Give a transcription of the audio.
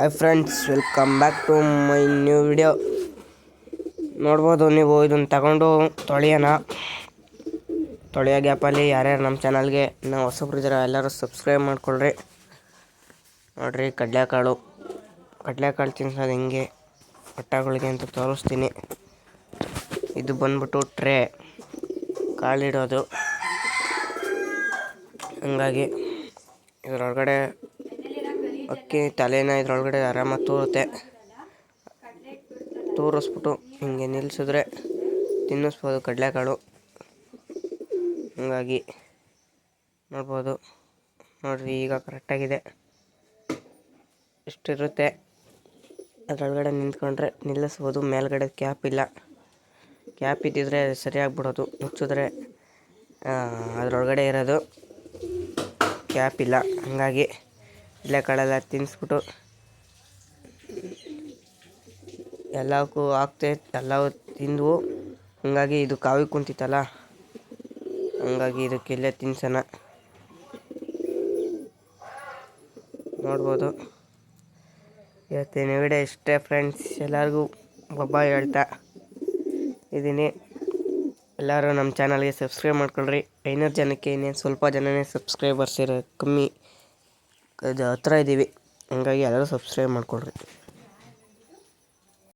Hi friends welcome back to my new video ನೋಡ್ಬೋದು ನೀವು ಇದನ್ನು ತಗೊಂಡು ತೊಳೆಯೋಣ. ತೊಳೆಯೋ ಗ್ಯಾಪಲ್ಲಿ ಯಾರ್ಯಾರು ನಮ್ಮ ಚಾನಲ್ಗೆ ನಾವು ಹೊಸಬ್ರು ಇದ್ದೀರ ಎಲ್ಲರೂ ಸಬ್ಸ್ಕ್ರೈಬ್ ಮಾಡ್ಕೊಳ್ರಿ. ನೋಡ್ರಿ, ಕಡಲೆಕಾಳು. ಕಡಲೆಕಾಳು ತಿನ್ಸೋದು ಹಿಂಗೆ? ಹೊಟ್ಟೆಗಳಿಗೆ ಅಂತ ತೋರಿಸ್ತೀನಿ. ಇದು ಬಂದ್ಬಿಟ್ಟು ಟ್ರೇ ಕಾಳಿಡೋದು ಹಂಗಾಗಿ ಇದರೊಳಗಡೆ ಅಕ್ಕಿ ತಲೆನ ಇದ್ರೊಳಗಡೆ ಆರಾಮಾಗಿ ತೂರುತ್ತೆ. ತೂರಿಸ್ಬಿಟ್ಟು ಹಿಂಗೆ ನಿಲ್ಲಿಸಿದ್ರೆ ತಿನ್ನಿಸ್ಬೋದು ಕಡಲೆಕಾಳು. ಹಂಗಾಗಿ ನೋಡ್ಬೋದು. ನೋಡ್ರಿ ಈಗ ಕರೆಕ್ಟಾಗಿದೆ ಇಷ್ಟಿರುತ್ತೆ. ಅದರೊಳಗಡೆ ನಿಂತ್ಕೊಂಡ್ರೆ ನಿಲ್ಲಿಸ್ಬೋದು. ಮೇಲ್ಗಡೆ ಕ್ಯಾಪ್ ಇಲ್ಲ. ಕ್ಯಾಪ್ ಇದ್ದಿದ್ರೆ ಸರಿಯಾಗಿ ಬಿಡೋದು ಮುಚ್ಚಿದ್ರೆ ಅದರೊಳಗಡೆ ಇರೋದು. ಕ್ಯಾಪ್ ಇಲ್ಲ. ಹಂಗಾಗಿ ಕಳೆಲ್ಲ ತಿನ್ನಿಸ್ಬಿಟ್ಟು ಎಲ್ಲಕ್ಕೂ ಹಾಕ್ತೆ ಎಲ್ಲವೂ ತಿಂದವು. ಹಂಗಾಗಿ ಇದು ಕಾವಿ ಕುಂತಿತ್ತಲ್ಲ, ಹಂಗಾಗಿ ಇದಕ್ಕೆ ಇಲ್ಲೇ ತಿನ್ಸೋಣ. ನೋಡ್ಬೋದು. ಇವತ್ತಿನ ವಿಡಿಯೋ ಇಷ್ಟೇ ಫ್ರೆಂಡ್ಸ್ ಎಲ್ಲರಿಗೂ ಒಬ್ಬ ಹೇಳ್ತಾ ಇದ್ದೀನಿ. ಎಲ್ಲರೂ ನಮ್ಮ ಚಾನಲ್ಗೆ ಸಬ್ಸ್ಕ್ರೈಬ್ ಮಾಡ್ಕೊಳ್ರಿ. ಐನೂರು ಜನಕ್ಕೆ ಇನ್ನೇನು ಸ್ವಲ್ಪ ಜನನೇ ಸಬ್ಸ್ಕ್ರೈಬರ್ಸ್ ಇರೋ ಕಮ್ಮಿ. ಹತ್ರ ಇದ್ದೀವಿ ಹಂಗಾಗಿ ಎಲ್ಲರೂ ಸಬ್ಸ್ಕ್ರೈಬ್ ಮಾಡ್ಕೊಳ್ರಿ.